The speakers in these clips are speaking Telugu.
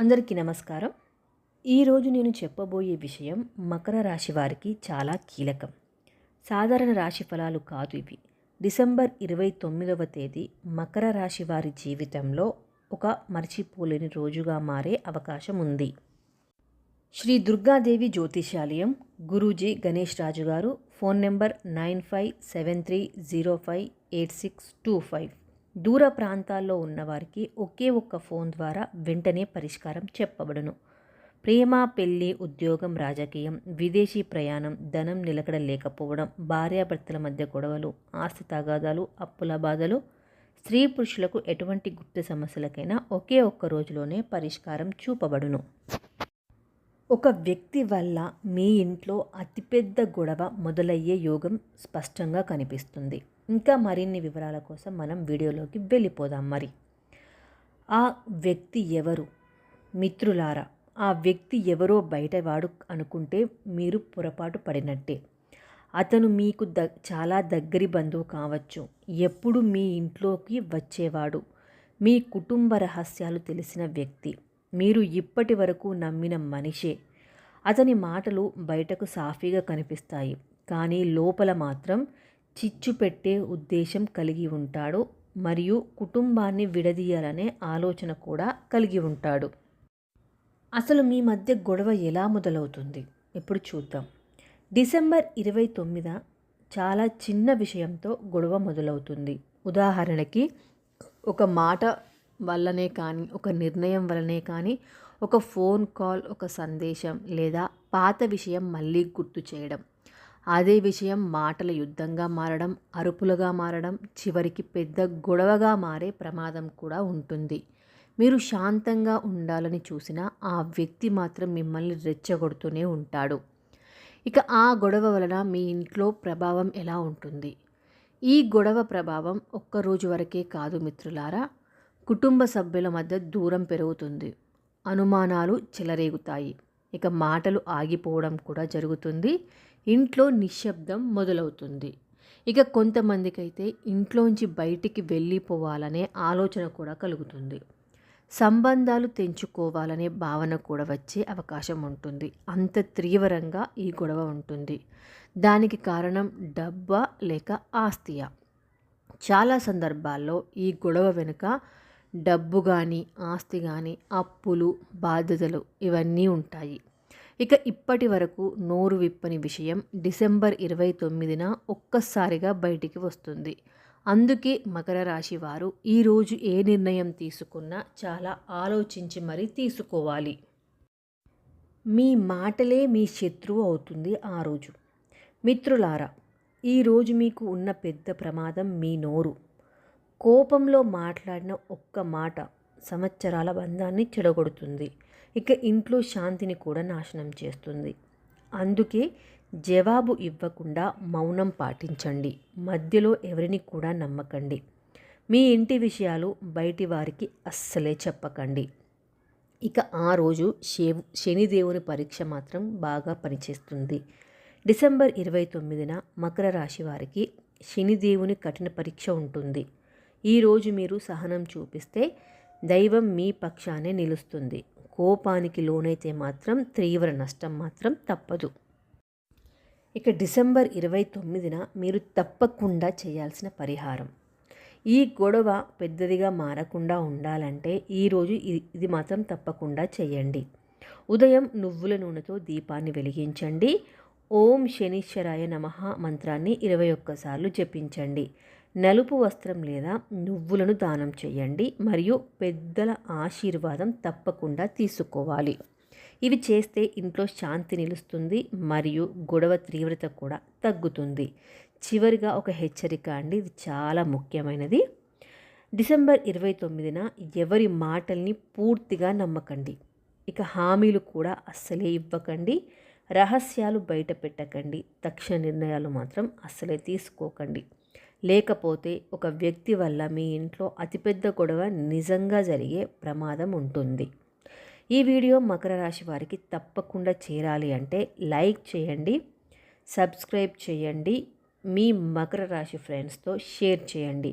అందరికీ నమస్కారం. ఈరోజు నేను చెప్పబోయే విషయం మకర రాశి వారికి చాలా కీలకం. సాధారణ రాశి ఫలాలు కాదు ఇవి. డిసెంబర్ ఇరవై తొమ్మిదవ తేదీ మకర రాశి వారి జీవితంలో ఒక మర్చిపోలేని రోజుగా మారే అవకాశం ఉంది. శ్రీ దుర్గాదేవి జ్యోతిషాలయం గురూజీ గణేష్ రాజు గారు phone number nine five seven three zero five eight six two five. దూర ప్రాంతాల్లో ఉన్నవారికి ఒకే ఒక్క ఫోన్ ద్వారా వెంటనే పరిష్కారం చెప్పబడును. ప్రేమ పెళ్ళి ఉద్యోగం రాజకీయం విదేశీ ప్రయాణం ధనం నిలకడ లేకపోవడం భార్యాభర్తల మధ్య గొడవలు ఆస్తి తగాదాలు అప్పుల బాధలు స్త్రీ పురుషులకు ఎటువంటి గుప్త సమస్యలకైనా ఒకే ఒక్క రోజులోనే పరిష్కారం చూపబడును. ఒక వ్యక్తి వల్ల మీ ఇంట్లో అతిపెద్ద గొడవ మొదలయ్యే యోగం స్పష్టంగా కనిపిస్తుంది. ఇంకా మరిన్ని వివరాల కోసం మనం వీడియోలోకి వెళ్ళిపోదాం మరి. ఆ వ్యక్తి ఎవరు? మిత్రులారా ఆ వ్యక్తి ఎవరో బయటవాడు అనుకుంటే మీరు పొరపాటు పడినట్టే. అతను మీకు ద చాలా దగ్గరి బంధువు కావచ్చు. ఎప్పుడు మీ ఇంట్లోకి వచ్చేవాడు. మీ కుటుంబ రహస్యాలు తెలిసిన వ్యక్తి. మీరు ఇప్పటి వరకు నమ్మిన మనిషే. అతని మాటలు బయటకు సాఫీగా కనిపిస్తాయి. కానీ లోపల మాత్రం చిచ్చు పెట్టే ఉద్దేశం కలిగి ఉంటాడు మరియు కుటుంబాన్ని విడదీయాలనే ఆలోచన కూడా కలిగి ఉంటాడు. అసలు మీ మధ్య గొడవ ఎలా మొదలవుతుంది? ఇప్పుడు చూద్దాం. డిసెంబర్ ఇరవై తొమ్మిద చాలా చిన్న విషయంతో గొడవ మొదలవుతుంది. ఉదాహరణకి ఒక మాట వల్లనే కానీ ఒక నిర్ణయం వల్లనే కానీ ఒక ఫోన్ కాల్ ఒక సందేశం లేదా పాత విషయం మళ్ళీ గుర్తు చేయడం. అదే విషయం మాటల యుద్ధంగా మారడం అరుపులుగా మారడం చివరికి పెద్ద గొడవగా మారే ప్రమాదం కూడా ఉంటుంది. మీరు శాంతంగా ఉండాలని చూసినా ఆ వ్యక్తి మాత్రం మిమ్మల్ని రెచ్చగొడుతూనే ఉంటాడు. ఇక ఆ గొడవ వలన మీ ఇంట్లో ప్రభావం ఎలా ఉంటుంది? ఈ గొడవ ప్రభావం ఒక్కరోజు వరకే కాదు మిత్రులారా కుటుంబ సభ్యుల మధ్య దూరం పెరుగుతుంది. అనుమానాలు చెలరేగుతాయి. ఇక మాటలు ఆగిపోవడం కూడా జరుగుతుంది. ఇంట్లో నిశ్శబ్దం మొదలవుతుంది. ఇక కొంతమందికైతే ఇంట్లోంచి బయటికి వెళ్ళిపోవాలనే ఆలోచన కూడా కలుగుతుంది. సంబంధాలు తెంచుకోవాలనే భావన కూడా వచ్చే అవకాశం ఉంటుంది. అంత తీవ్రంగా ఈ గొడవ ఉంటుంది. దానికి కారణం డబ్బా లేక ఆస్తియా? చాలా సందర్భాల్లో ఈ గొడవ వెనుక డబ్బు కానీ ఆస్తి కానీ అప్పులు బాధ్యతలు ఇవన్నీ ఉంటాయి. ఇక ఇప్పటి వరకు నోరు విప్పని విషయం డిసెంబర్ ఇరవై తొమ్మిదిన ఒక్కసారిగా బయటికి వస్తుంది. అందుకే మకర రాశి వారు ఈరోజు ఏ నిర్ణయం తీసుకున్నా చాలా ఆలోచించి మరీ తీసుకోవాలి. మీ మాటలే మీ శత్రువు అవుతుంది ఆ రోజు. మిత్రులారా ఈరోజు మీకు ఉన్న పెద్ద ప్రమాదం మీ నోరు. కోపంలో మాట్లాడిన ఒక్క మాట సంవత్సరాల బంధాన్ని చెడగొడుతుంది. ఇక ఇంట్లో శాంతిని కూడా నాశనం చేస్తుంది. అందుకే జవాబు ఇవ్వకుండా మౌనం పాటించండి. మధ్యలో ఎవరిని కూడా నమ్మకండి. మీ ఇంటి విషయాలు బయటి వారికి అస్సలే చెప్పకండి. ఇక ఆ రోజు శేవు శనిదేవుని పరీక్ష మాత్రం బాగా పనిచేస్తుంది. డిసెంబర్ ఇరవై తొమ్మిదిన మకర రాశి వారికి శనిదేవుని కఠిన పరీక్ష ఉంటుంది. ఈరోజు మీరు సహనం చూపిస్తే దైవం మీ పక్షానే నిలుస్తుంది. కోపానికి లోనైతే మాత్రం తీవ్ర నష్టం మాత్రం తప్పదు. ఇక డిసెంబర్ ఇరవై తొమ్మిదిన మీరు తప్పకుండా చేయాల్సిన పరిహారం. ఈ గొడవ పెద్దదిగా మారకుండా ఉండాలంటే ఈరోజు ఇది మాత్రం తప్పకుండా చేయండి. ఉదయం నువ్వుల నూనెతో దీపాన్ని వెలిగించండి. ఓం శనీశ్వరాయ నమ మంత్రాన్ని ఇరవై ఒక్కసార్లు జపించండి. నలుపు వస్త్రం లేదా నువ్వులను దానం చేయండి మరియు పెద్దల ఆశీర్వాదం తప్పకుండా తీసుకోవాలి. ఇవి చేస్తే ఇంట్లో శాంతి నిలుస్తుంది మరియు గొడవ తీవ్రత కూడా తగ్గుతుంది. చివరిగా ఒక హెచ్చరిక అండి ఇది చాలా ముఖ్యమైనది. డిసెంబర్ ఇరవై తొమ్మిదిన ఎవరి మాటల్ని పూర్తిగా నమ్మకండి. ఇక హామీలు కూడా అస్సలే ఇవ్వకండి. రహస్యాలు బయట పెట్టకండి తక్షణ నిర్ణయాలు మాత్రం అస్సలే తీసుకోకండి. లేకపోతే ఒక వ్యక్తి వల్ల మీ ఇంట్లో అతిపెద్ద గొడవ నిజంగా జరిగే ప్రమాదం ఉంటుంది. ఈ వీడియో మకర రాశి వారికి తప్పకుండా చేరాలి అంటే లైక్ చేయండి సబ్స్క్రైబ్ చేయండి మీ మకర రాశి ఫ్రెండ్స్తో షేర్ చేయండి.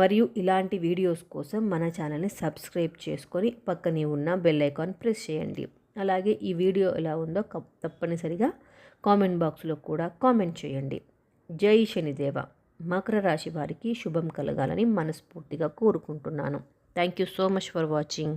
మరియు ఇలాంటి వీడియోస్ కోసం మన ఛానల్ని సబ్స్క్రైబ్ చేసుకొని పక్కనే ఉన్న బెల్ ఐకాన్ ప్రెస్ చేయండి. అలాగే ఈ వీడియో ఎలా ఉందో కప్- తప్పనిసరిగా కామెంట్ బాక్స్లో కూడా కామెంట్ చేయండి. జై శనిదేవ. మకర రాశి వారికి శుభం కలగాలని మనస్ఫూర్తిగా కోరుకుంటున్నాను. Thank you so much for watching.